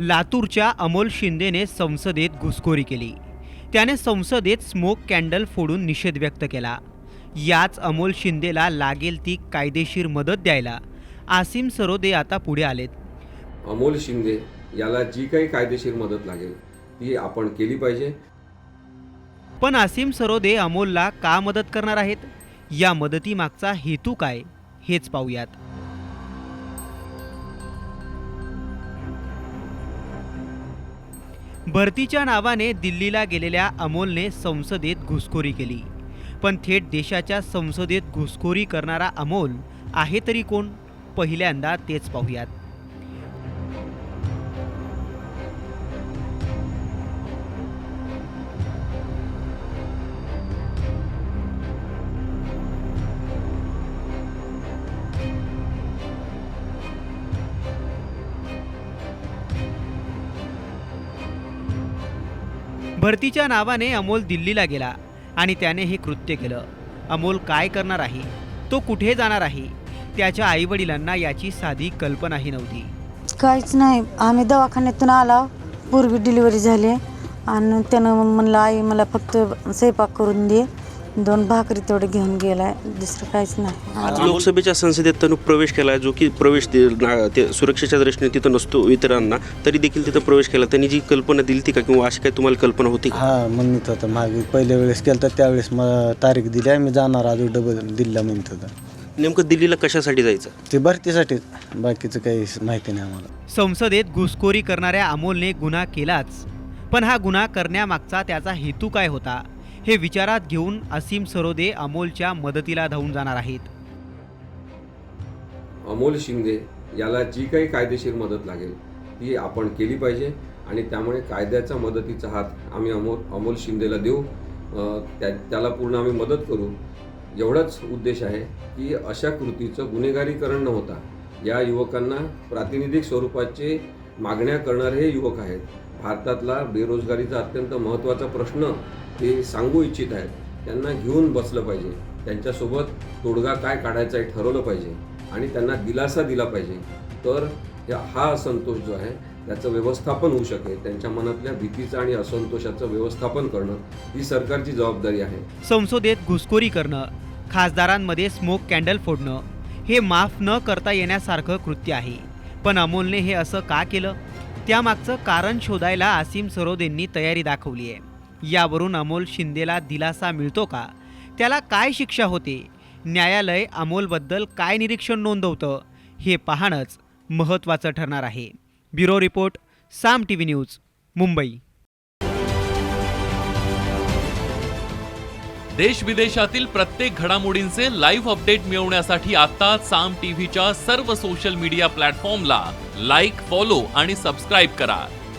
लातूरच्या अमोल शिंदेने संसदेत घुसखोरी केली. त्याने संसदेत स्मोक कॅन्डल फोडून निषेध व्यक्त केला. याच अमोल शिंदेला लागेल ती कायदेशीर मदत द्यायला. आसिम सरोदे आता पुढे आलेत. अमोल शिंदे याला जी काही कायदेशीर मदत लागेल ती आपण केली पाहिजे. पण आसिम सरोदे अमोलला का मदत करणार आहेत? या मदतीमागचा हेतू काय? हेच पाहूयात. भरतीच्या नावाने दिल्लीला गेलेल्या अमोलने संसदेत घुसखोरी केली. पण थेट देशाच्या संसदेत घुसखोरी करणारा अमोल आहे तरी कोण? पहिल्यांदा तेच पाहूयात. भरतीच्या नावाने अमोल दिल्लीला गेला आणि त्याने हे कृत्य केलं. अमोल काय करणार आहे? तो कुठे जाणार आहे? त्याच्या आईवडिलांना याची साधी कल्पनाही नव्हती. काहीच नाही. आम्ही दवाखान्यातून आला. पूर्वी डिलिव्हरी झाली. आणि त्यानं म्हणलं आई मला फक्त स्वयंपाक करून दे. दोन भाकरी तेवढे घेऊन गेलाय दुसरं काहीच नाही. आज लोकसभेच्या संसदेत त्यानं प्रवेश केला जो की प्रवेश दे- ना- ते सुरक्षेच्या दृष्टीने तिथं नसतो इतरांना तरी देखील तिथं प्रवेश केला. त्यांनी जी कल्पना दिली ती का किंवा अशी काही तुम्हाला कल्पना होती का? हा म्हणत होतं. मागे पहिल्या वेळेस केलं तर त्यावेळेस मला तारीख दिली. आम्ही जाणार अजून डबल दिल्लीला म्हणत होतं. नेमकं दिल्लीला कशासाठी जायचं? ते भरतीसाठीच बाकीचं काही माहिती नाही आम्हाला. संसदेत घुसखोरी करणाऱ्या अमोलने गुन्हा केलाच. पण हा गुन्हा करण्यामागचा त्याचा हेतू काय होता? हे विचारात घेऊन असीम सरोदे अमोलच्या मदतीला धावून जाणार आहेत. अमोल शिंदे याला जी काही कायदेशीर मदत लागेल ती आपण केली पाहिजे आणि त्यामुळे कायद्याचा मदतीचा हात आम्ही अमोल अमोल शिंदेला देऊ. त्या त्याला पूर्ण आम्ही मदत करू. एवढाच उद्देश आहे की अशा कृतीचं गुन्हेगारीकरण न होता या युवकांना प्रातिनिधिक स्वरूपाचे मागण्या करणारे हे युवक आहेत. भारतातला बेरोजगारीचा अत्यंत महत्त्वाचा प्रश्न ते सांगू इच्छित आहेत. त्यांना घेऊन बसलं पाहिजे. त्यांच्यासोबत तोडगा काय काढायचा आहे ठरवलं पाहिजे. आणि त्यांना दिलासा दिला पाहिजे. तर हा असंतोष जो आहे त्याचं व्यवस्थापन होऊ शकेल. त्यांच्या मनातल्या भीतीचं आणि असंतोषाचं व्यवस्थापन करणं ही सरकारची जबाबदारी आहे. संसदेत घुसखोरी करणं खासदारांमध्ये स्मोक कॅन्डल फोडणं हे माफ न करता येण्यासारखं कृत्य आहे. पण अमोलने हे असं का केलं? त्यामागचं कारण शोधायला आसिम सरोदेंनी तयारी दाखवली आहे. यावरून अमोल शिंदेला दिलासा मिळतो का? त्याला काय शिक्षा होते? न्यायालय अमोलबद्दल काय निरीक्षण नोंदवतं? हे पाहणंच महत्त्वाचं ठरणार आहे. Bureau report Saam T V news Mumbai. देश विदेशातील प्रत्येक घडामोडींचे लाईव्ह अपडेट मिळवण्यासाठी आता साम टीव्हीच्या सर्व सोशल मीडिया प्लॅटफॉर्मला लाईक फॉलो आणि सबस्क्राईब करा.